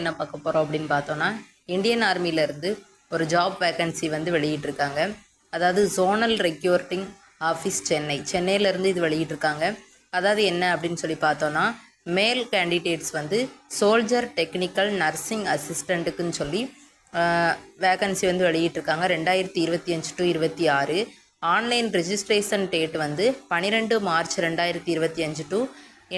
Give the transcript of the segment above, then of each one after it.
என்ன பார்க்க போகிறோம் அப்படின்னு பார்த்தோன்னா இந்தியன் ஆர்மியிலேருந்து ஒரு ஜாப் வேக்கன்சி வந்து வெளியிட்டிருக்காங்க. அதாவது ஜோனல் ரெக்யூர்ட்டிங் ஆஃபீஸ் சென்னை சென்னையிலேருந்து இது வெளியிட்டிருக்காங்க. அதாவது என்ன அப்படின்னு சொல்லி பார்த்தோன்னா மேல் கேண்டிடேட்ஸ் வந்து சோல்ஜர் டெக்னிக்கல் நர்சிங் அசிஸ்டண்ட்டுக்குன்னு சொல்லி வேகன்சி வந்து வெளியிட்டிருக்காங்க. ரெண்டாயிரத்தி இருபத்தி அஞ்சு டு இருபத்தி ஆறு. ஆன்லைன் ரெஜிஸ்ட்ரேஷன் டேட் வந்து பன்னிரெண்டு மார்ச் ரெண்டாயிரத்தி இருபத்தி அஞ்சு டு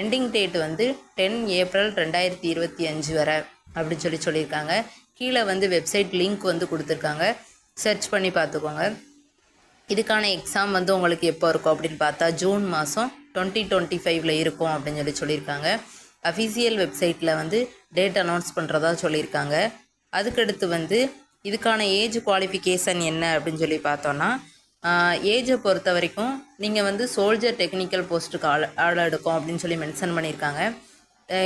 எண்டிங் டேட் வந்து டென் ஏப்ரல் ரெண்டாயிரத்தி இருபத்தி அஞ்சு வரை. அப்படின்னு சொல்லி சொல்லியிருக்காங்க. கீழே வந்து வெப்சைட் லிங்க் வந்து கொடுத்துருக்காங்க. சர்ச் பண்ணி பார்த்துக்கோங்க. இதுக்கான எக்ஸாம் வந்து உங்களுக்கு எப்போ இருக்கும் அப்படின்னு பார்த்தா ஜூன் மாதம் டுவெண்ட்டி டுவெண்ட்டி ஃபைவ்ல இருக்கும் அப்படின்னு சொல்லி சொல்லியிருக்காங்க. அஃபிஷியல் வெப்சைட்டில் வந்து டேட் அனௌன்ஸ் பண்ணுறதா சொல்லியிருக்காங்க. அதுக்கடுத்து வந்து இதுக்கான ஏஜ் குவாலிஃபிகேஷன் என்ன அப்படின்னு சொல்லி பார்த்தோன்னா ஏஜை பொறுத்த வரைக்கும் நீங்கள் வந்து சோல்ஜர் டெக்னிக்கல் போஸ்ட்டுக்கு ஆள் ஆள் எடுக்கும் அப்படின்னு சொல்லி மென்ஷன் பண்ணியிருக்காங்க.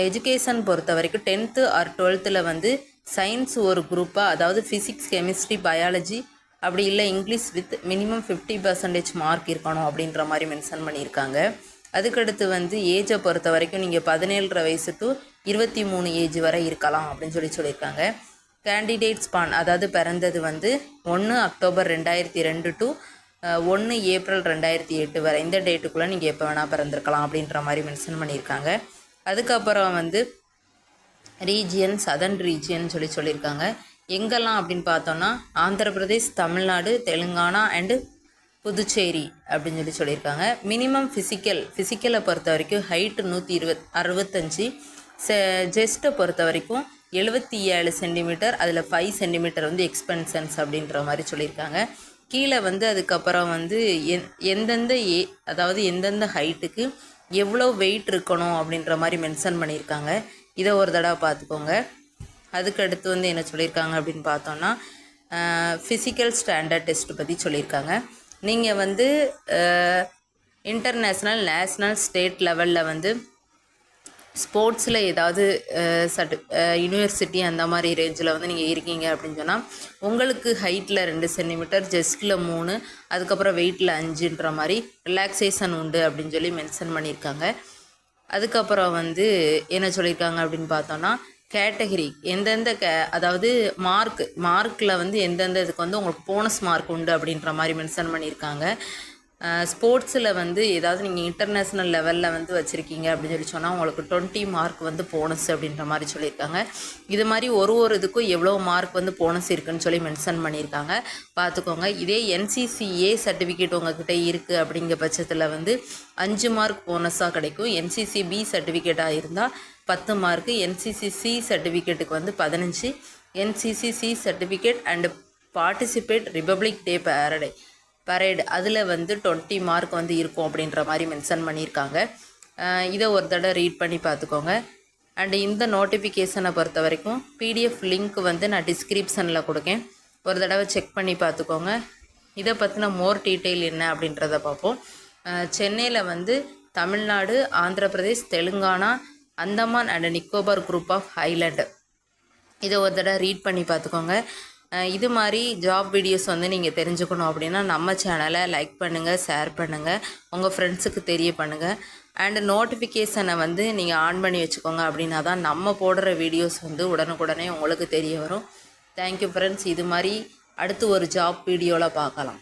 எஜுகேஷன் பொறுத்த வரைக்கும் டென்த்து ஆர் டுவெல்த்தில் வந்து சயின்ஸ் ஒரு குரூப்பாக அதாவது ஃபிசிக்ஸ் கெமிஸ்ட்ரி பயாலஜி அப்படி இல்லை English with minimum fifty percentage mark இருக்கணும் அப்படின்ற மாதிரி மென்ஷன் பண்ணியிருக்காங்க. அதுக்கடுத்து வந்து ஏஜை பொறுத்த வரைக்கும் நீங்கள் பதினேழரை வயசு டு இருபத்தி மூணு ஏஜ் வரை இருக்கலாம் அப்படின்னு சொல்லி சொல்லியிருக்காங்க. கேண்டிடேட்ஸ் பான் அதாவது பிறந்தது வந்து ஒன்று அக்டோபர் ரெண்டாயிரத்தி ரெண்டு டு ஒன்று ஏப்ரல் ரெண்டாயிரத்தி எட்டு வரை. இந்த டேட்டுக்குள்ளே நீங்கள் எப்போ வேணால் பிறந்திருக்கலாம் அப்படின்ற மாதிரி மென்ஷன் பண்ணியிருக்காங்க. அதுக்கப்புறம் வந்து ரீஜியன் சதன் ரீஜியன் சொல்லி சொல்லியிருக்காங்க. எங்கெல்லாம் அப்படின்னு பார்த்தோன்னா ஆந்திர பிரதேஷ் தமிழ்நாடு தெலுங்கானா அண்டு புதுச்சேரி அப்படின்னு சொல்லி சொல்லியிருக்காங்க. மினிமம் ஃபிசிக்கல் ஃபிசிக்கலை பொறுத்த வரைக்கும் ஹைட்டு நூற்றி இருபத் அறுபத்தஞ்சி. செ ஜெஸ்ட்டை பொறுத்த வரைக்கும் எழுபத்தி ஏழு சென்டிமீட்டர் அதில் ஃபைவ் சென்டிமீட்டர் வந்து எக்ஸ்பென்சன்ஸ் அப்படின்ற மாதிரி சொல்லியிருக்காங்க. கீழே வந்து அதுக்கப்புறம் வந்து எந் எந்தெந்த ஏ அதாவது எந்தெந்த ஹைட்டுக்கு எவ்வளோ வெயிட் இருக்கணும் அப்படின்ற மாதிரி மென்ஷன் பண்ணியிருக்காங்க. இதை ஒரு தடவை பார்த்துக்கோங்க. அதுக்கு அடுத்து வந்து என்ன சொல்லியிருக்காங்க அப்படின்னு பார்த்தோன்னா ஃபிசிக்கல் ஸ்டாண்டர்ட் டெஸ்ட் பற்றி சொல்லியிருக்காங்க. நீங்கள் வந்து இன்டர்நேஷ்னல் நேஷ்னல் ஸ்டேட் லெவலில் வந்து ஸ்போர்ட்ஸில் ஏதாவது சர்டி யூனிவர்சிட்டி அந்த மாதிரி ரேஞ்சில் வந்து நீங்கள் இருக்கீங்க அப்படின்னு சொன்னால் உங்களுக்கு ஹைட்டில் ரெண்டு சென்டிமீட்டர் ஜெஸ்ட்டில் மூணு அதுக்கப்புறம் வெயிட்டில் அஞ்சுன்ற மாதிரி ரிலாக்ஸேஷன் உண்டு அப்படின்னு சொல்லி மென்ஷன் பண்ணியிருக்காங்க. அதுக்கப்புறம் வந்து என்ன சொல்லியிருக்காங்க அப்படின்னு பார்த்தோன்னா கேட்டகரி எந்தெந்த கே அதாவது மார்க் மார்க்கில் வந்து எந்தெந்த இதுக்கு வந்து உங்களுக்கு போனஸ் மார்க் உண்டு அப்படின்ற மாதிரி மென்ஷன் பண்ணியிருக்காங்க. ஸ்போர்ட்ஸில் வந்து ஏதாவது நீங்கள் இன்டர்நேஷ்னல் லெவலில் வந்து வச்சுருக்கீங்க அப்படின்னு சொல்லி சொன்னால் உங்களுக்கு டுவெண்ட்டி மார்க் வந்து போனஸ் அப்படின்ற மாதிரி சொல்லியிருக்காங்க. இது மாதிரி ஒரு ஒரு இதுக்கும் எவ்வளோ மார்க் வந்து போனஸ் இருக்குன்னு சொல்லி மென்ஷன் பண்ணியிருக்காங்க. பார்த்துக்கோங்க. இதே என்சிசிஏ சர்டிஃபிகேட் உங்ககிட்ட இருக்குது அப்படிங்கிற பட்சத்தில் வந்து அஞ்சு மார்க் போனஸாக கிடைக்கும். என்சிசி பி சர்டிஃபிகேட்டாக இருந்தால் பத்து மார்க்கு என்சிசி சி சர்டிஃபிகேட்டுக்கு வந்து பதினஞ்சு NCC C certificate and participate Republic Day பேரடை parade அதில் வந்து டுவெண்ட்டி மார்க் வந்து இருக்கும் அப்படின்ற மாதிரி மென்ஷன் பண்ணியிருக்காங்க. இதை ஒரு தடவை ரீட் பண்ணி பார்த்துக்கோங்க. அண்டு இந்த நோட்டிஃபிகேஷனை பொறுத்த வரைக்கும் பிடிஎஃப் லிங்க் வந்து நான் டிஸ்கிரிப்ஷனில் கொடுக்கேன். ஒரு தடவை செக் பண்ணி பார்த்துக்கோங்க. இதை பற்றின மோர் டீட்டெயில் என்ன அப்படின்றத பார்ப்போம். சென்னையில் வந்து Tamil Nadu Andhra Pradesh Telangana Andaman and Nicobar group of island இதை ஒரு தடவை ரீட் பண்ணி பார்த்துக்கோங்க. இது மாதிரி ஜாப் வீடியோஸ் வந்து நீங்கள் தெரிஞ்சுக்கணும் அப்படின்னா நம்ம சேனலை லைக் பண்ணுங்கள் ஷேர் பண்ணுங்கள் உங்கள் ஃப்ரெண்ட்ஸுக்கு தெரிய பண்ணுங்கள் அண்டு நோட்டிஃபிகேஷனை வந்து நீங்கள் ஆன் பண்ணி வச்சுக்கோங்க அப்படின்னா தான் நம்ம போடுற வீடியோஸ் வந்து உடனுக்குடனே உங்களுக்கு தெரிய வரும். தேங்க்யூ ஃப்ரெண்ட்ஸ் இது மாதிரி அடுத்து ஒரு ஜாப் வீடியோவில் பார்க்கலாம்.